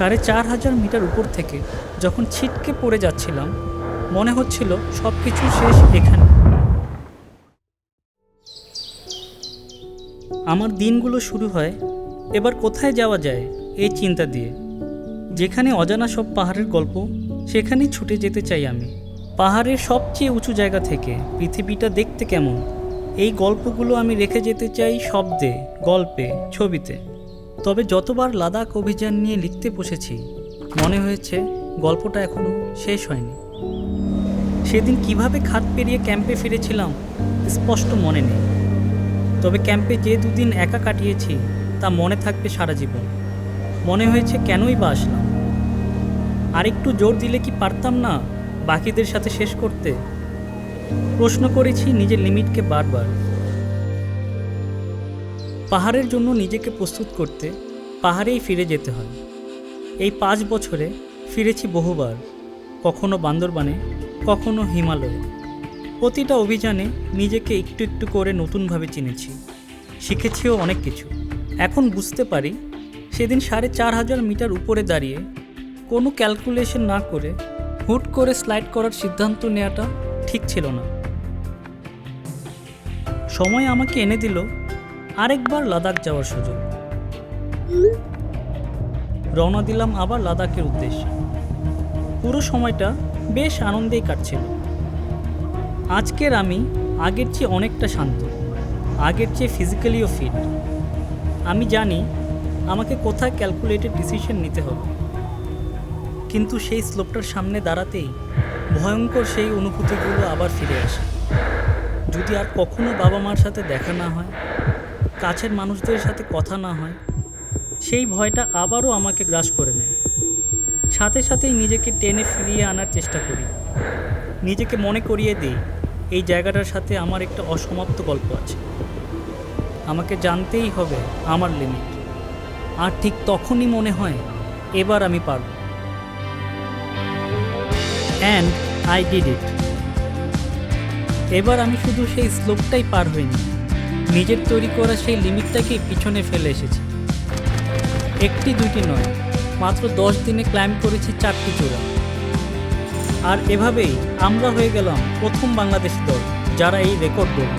সাড়ে চার হাজার মিটার উপর থেকে যখন ছিটকে পড়ে যাচ্ছিলাম, মনে হচ্ছিল সব কিছু শেষ এখানে। আমার দিনগুলো শুরু হয়, এবার কোথায় যাওয়া যায় এই চিন্তা দিয়ে। যেখানে অজানা সব পাহাড়ের গল্প, সেখানেই ছুটে যেতে চাই আমি। পাহাড়ের সবচেয়ে উঁচু জায়গা থেকে পৃথিবীটা দেখতে কেমন? এই গল্পগুলো আমি রেখে যেতে চাই শব্দে, গল্পে, ছবিতে। তবে যতবার লাদাখ অভিযান নিয়ে লিখতে বসেছি, মনে হয়েছে গল্পটা এখনও শেষ হয়নি। সেদিন কীভাবে খাত পেরিয়ে ক্যাম্পে ফিরেছিলাম, স্পষ্ট মনে নেই। তবে ক্যাম্পে যে দুদিন একা কাটিয়েছি, তা মনে থাকবে সারা জীবন। মনে হয়েছে কেনই বা আসলাম। আর একটু জোর দিলে কি পারতাম না বাকিদের সাথে শেষ করতে? প্রশ্ন করেছি নিজের লিমিটকে বারবার। পাহাড়ের জন্য নিজেকে প্রস্তুত করতে পাহাড়েই ফিরে যেতে হয়। এই পাঁচ বছরে ফিরেছি বহুবার, কখনো বান্দরবানে, কখনো হিমালয়ে। প্রতিটা অভিযানে নিজেকে একটু একটু করে নতুনভাবে চিনেছি। শিখেছিও অনেক কিছু। এখন বুঝতে পারি, সেদিন সাড়ে চার হাজার মিটার উপরে দাঁড়িয়ে কোনো ক্যালকুলেশন না করে হুট করে স্লাইড করার সিদ্ধান্ত নেওয়াটা ঠিক ছিল না। সময় আমাকে এনে দিল আরেকবার লাদাখ যাওয়ার সুযোগ। রওনা দিলাম আবার লাদাখের উদ্দেশ্যে। পুরো সময়টা বেশ আনন্দেই কাটছিল। আজকের আমি আগের চেয়ে অনেকটা শান্ত, আগের চেয়ে ফিজিক্যালিও ফিট আমি জানি আমাকে কোথায় ক্যালকুলেটেড ডিসিশন নিতে হবে। কিন্তু সেই স্লোপটার সামনে দাঁড়াতেই ভয়ঙ্কর সেই অনুভূতিগুলো আবার ফিরে আসে। যদি আর কখনো বাবা মার সাথে দেখা না হয় কাছের মানুষদের সাথে কথা না হয়, সেই ভয়টা আবারও আমাকে গ্রাস করে নেয়। সাথে সাথেই নিজেকে টেনে ফিরিয়ে আনার চেষ্টা করি। নিজেকে মনে করিয়ে দিই, এই জায়গাটার সাথে আমার একটা অসমাপ্ত গল্প আছে। আমাকে জানতেই হবে আমার লিমিট আর ঠিক তখনই মনে হয়, এবার আমি পারব। অ্যান্ড আই ডিড ইট এবার আমি শুধু সেই স্লোপটাই পার হইনি। নিজের তৈরি করা সেই লিমিটটাকে পিছনে ফেলে এসেছি। একটি দুইটি নয়, মাত্র দশ দিনে ক্লাইম্ব করেছি চারটি চূড়া আর এভাবেই আমরা হয়ে গেলাম প্রথম বাংলাদেশ দল, যারা এই রেকর্ড গড়ল